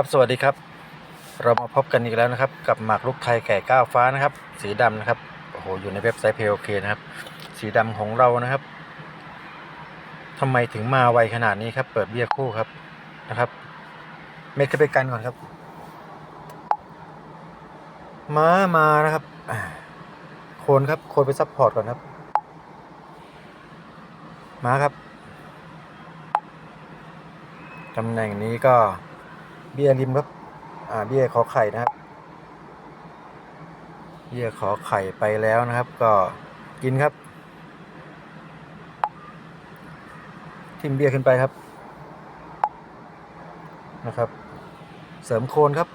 ครับสวัสดีครับ เรามาพบกันอีกแล้วนะครับ กับหมากรุกไทยแก่ก้าวฟ้านะครับ สีดำนะครับโอ้โหอยู่ในเว็บไซต์เพลโอเคนะครับ สีดำของเรานะครับทำไมถึงมาไวขนาดนี้ครับ เปิดเบี้ยคู่ครับนะครับเม็ดขึ้นไปกันก่อนครับม้ามานะครับโคนครับโคนไปซัพพอร์ตก่อนครับม้าครับตำแหน่งนี้ก็ เบี้ยริมครับ อ่า เบี้ยขอไข่นะครับ เบี้ยขอไข่ไปแล้วนะครับ ก็กินครับ ทิมเบี้ยขึ้นไปครับ นะครับ เสริมโคนครับ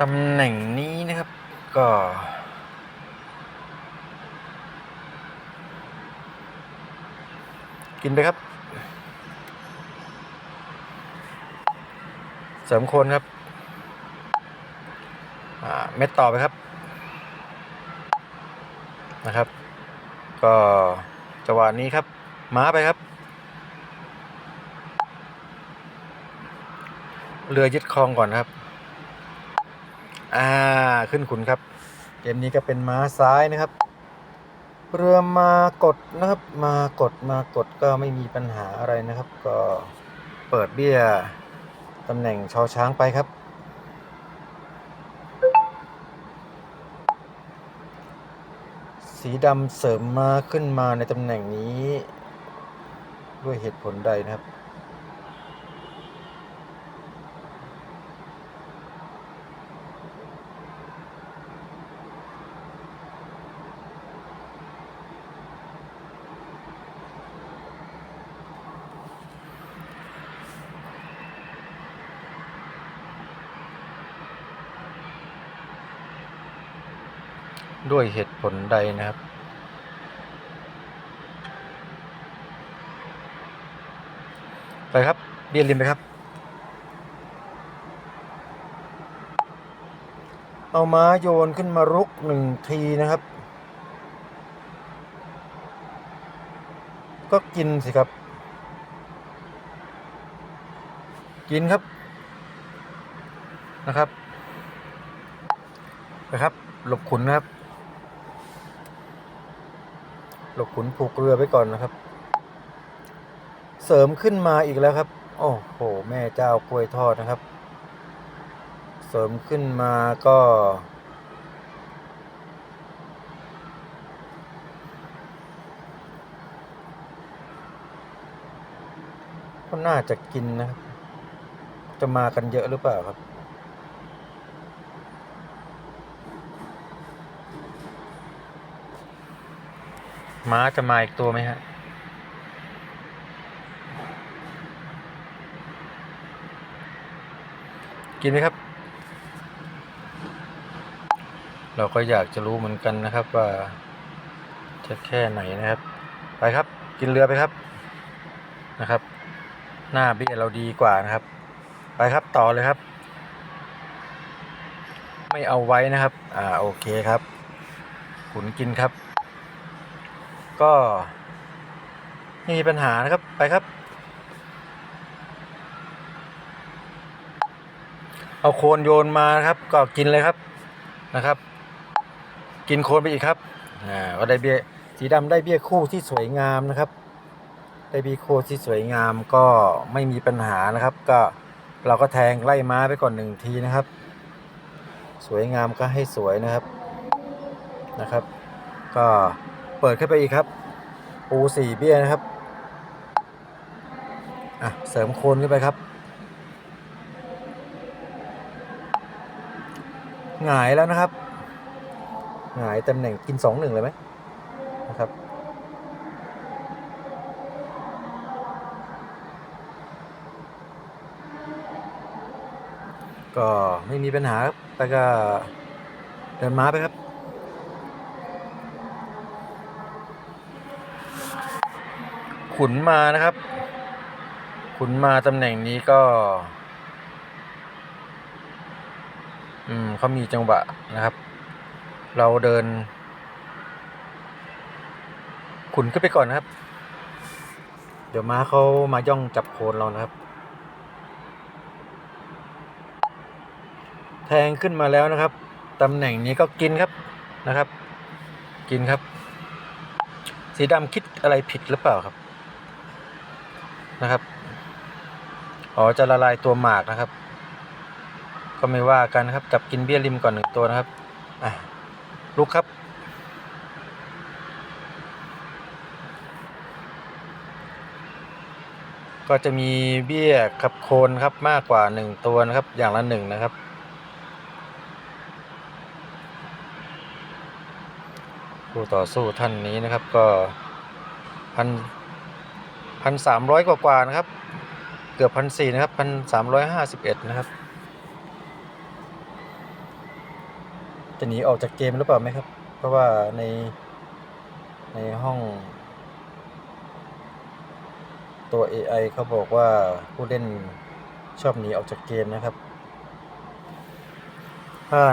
ตำแหน่งนี้นะครับ ก็กินไปครับเสริมโคนครับอ่าเม็ดต่อไปครับ นะครับ ก็จังหวะนี้ครับ ม้าไปครับ เรือยึดคลองก่อนครับ อ่าขึ้นขุนครับ เกมนี้ก็เป็นม้าซ้ายนะครับ เรือมากดนะครับ มากดมากดก็ไม่มีปัญหาอะไรนะครับ ก็เปิดเบี้ยตำแหน่งชอช้างไปครับ สีดำเสริมมาขึ้นมาในตำแหน่งนี้ ด้วยเหตุผลใดนะครับ ด้วยเหตุผลใดนะครับ ไปครับเบียนริมไปครับ เอาม้าโยนขึ้นมารุกหนึ่งทีนะครับ ก็กินสิครับ กินครับนะครับนะครับหลบขุนนะครับ หลบขุนผูกเรือไปก่อนนะครับ เสริมขึ้นมาอีกแล้วครับ โอ้โห แม่เจ้ากล้วยทอดนะครับ เสริมขึ้นมาก็ ก็น่าจะกินนะครับ จะมากันเยอะหรือเปล่าครับ ม้าจะมาอีกตัวไหมฮะ กินไหมครับ เราก็อยากจะรู้เหมือนกันนะครับว่า จะแค่ไหนนะครับ ไปครับ กินเรือไปครับนะครับ หน้าเบี้ยเราดีกว่านะครับ ไปครับต่อเลยครับ ไม่เอาไว้นะครับ อ่าโอเคครับขุนกินครับ ก็ไม่มีปัญหานะครับไปครับ เอาโคนโยนมาครับ ก็กินเลยครับนะครับ กินโคนไปอีกครับอ่าก็ได้เบี้ยสีดำได้เบี้ยคู่ที่สวยงามนะครับ ได้เบี้ยคู่ที่สวยงามก็ไม่มีปัญหานะครับ ก็เราก็แทงไล่ม้าไปก่อนหนึ่งทีนะครับ สวยงามก็ให้สวยนะครับนะครับ ก็ เปิดขึ้นไปอีกครับ ปูสี่เบี้ยนะครับ อะ เสริมโคนขึ้นไปครับ หงายแล้วนะครับ หงายตำแหน่งกินสองหนึ่งเลยไหมนะครับก็ไม่มีปัญหาครับไปก็เดินม้าไปครับ ขุนมานะครับ ขุนมาตำแหน่งนี้ก็ อืมเขามีจังหวะนะครับ เราเดิน ขุนขึ้นไปก่อนนะครับ เดี๋ยวม้าเขามาย่องจับโคนเรานะครับ แทงขึ้นมาแล้วนะครับตำแหน่งนี้ก็กินครับนะครับ กินครับ สีดำคิดอะไรผิดหรือเปล่าครับ นะครับ อ๋อจะละลายตัวหมากนะครับ ก็ไม่ว่ากันครับจับกินเบี้ยริมก่อนหนึ่งตัวนะครับอะลุกครับ ก็จะมีเบี้ยกับโคนครับมากกว่าหนึ่งตัวนะครับ อย่างละหนึ่งนะครับผู้ต่อสู้ท่านนี้นะครับก็พัน พันสามร้อยกว่ากว่านะครับ เกือบพันสี่นะครับพันสามร้อยห้าสิบเอ็ดนะครับ จะหนีออกจากเกมหรือเปล่าไหมครับ เพราะว่าในในห้องตัว AI เขาบอกว่าผู้เล่นชอบหนีออกจากเกมนะครับ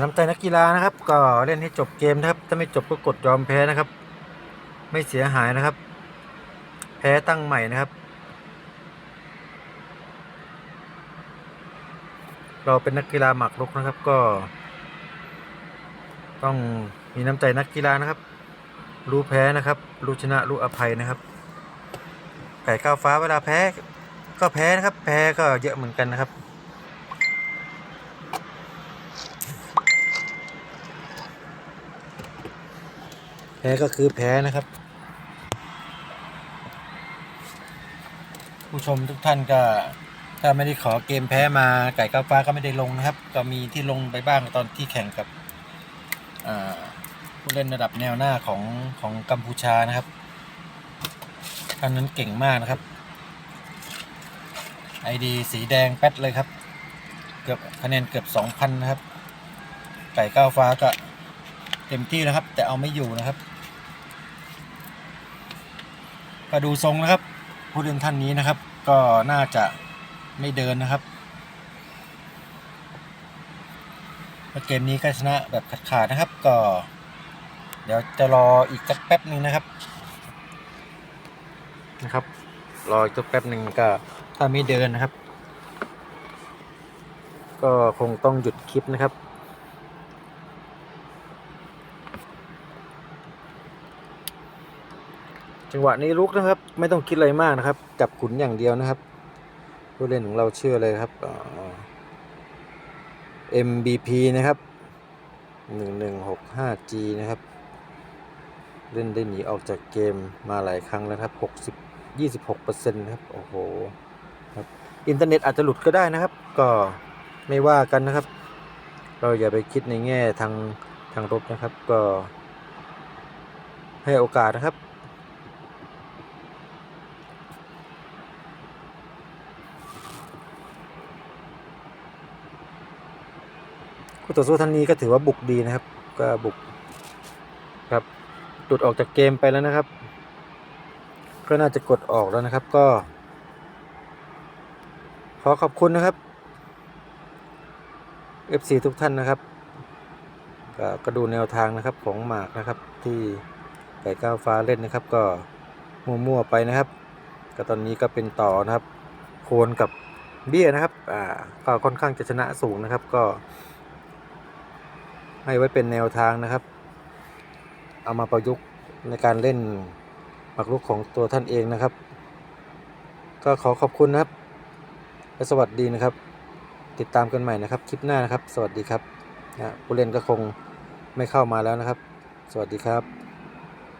น้ำใจนักกีฬานะครับ ก็เล่นให้จบเกมนะครับ ถ้าไม่จบก็กดยอมแพ้นะครับ ไม่เสียหายนะครับ พ้ตั้งใหม่นะครับ เราเป็นนักกีฬาหมากรุกนะครับก็ ต้องมีน้ำใจนักกีฬานะครับ รู้แพ้นะครับ รู้ชนะรู้อภัยนะครับ ไก่ก้าวฟ้าเวลาแพ้ก็แพ้นะครับ แพ้ก็เยอะเหมือนกันนะครับแพ้ก็คือแพ้นะครับ ผู้ชมทุกท่านก็ถ้าไม่ได้ขอเกมแพ้มาไก่ก้าวฟ้าก็ไม่ได้ลงนะครับ ก็มีที่ลงไปบ้างตอนที่แข่งกับผู้เล่นระดับแนวหน้าของของกัมพูชานะครับท่านนั้นเก่งมากนะครับไอดีสีแดงแป๊ดเลยครับ เกือบคะแนนเกือบสองพันนะครับ ไก่ก้าวฟ้าก็เต็มที่นะครับ แต่เอาไม่อยู่นะครับ ก็ดูทรงนะครับ ผู้เล่นท่านนี้นะครับ ก็น่าจะไม่เดินนะครับเกมนี้ก็ชนะแบบขาดๆนะครับ ก็ เดี๋ยวจะรออีกสักแป๊บหนึ่งนะครับนะครับ รออีกสักแป๊บหนึ่งก็ถ้าไม่เดินนะครับ ก็คงต้องหยุดคลิปนะครับ จังหวะนี้ลุกนะครับ ไม่ต้องคิดอะไรมากนะครับ จับขุนอย่างเดียวนะครับ ผู้เล่นของเราเชื่อเลยครับ MVP นะครับ 1165G นะครับ เล่นได้หนีออกจากเกมมาหลายครั้งแล้วครับ 60 26%นะครับ โอ้โหครับอินเทอร์เน็ตอาจจะหลุดก็ได้นะครับ ก็ไม่ว่ากันนะครับ เราอย่าไปคิดในแง่ทางทางลบนะครับ ก็ให้โอกาสนะครับ คู่ต่อสู้ท่านนี้ก็ถือว่าบุกดีนะครับ ก็บุกครับหลุดออกจากเกมไปแล้วนะครับ ก็น่าจะกดออกแล้วนะครับก็ ขอขอบคุณนะครับ FC ทุกท่านนะครับก็ก็ดูแนวทางนะครับของหมากนะครับที่ไก่ก้าวฟ้าเล่นนะครับ ก็มั่วๆไปนะครับ ก็ตอนนี้ก็เป็นต่อนะครับ โคนกับเบี้ยนะครับอ่าก็ค่อนข้างจะชนะสูงนะครับก็ ให้ไว้เป็นแนวทางนะครับ เอามาประยุกต์ในการเล่นหมากรุกของตัวท่านเองนะครับ ก็ขอขอบคุณนะครับ และสวัสดีนะครับ ติดตามกันใหม่นะครับ คลิปหน้านะครับ สวัสดีครับนะผู้เล่นก็คงไม่เข้ามาแล้วนะครับ สวัสดีครับ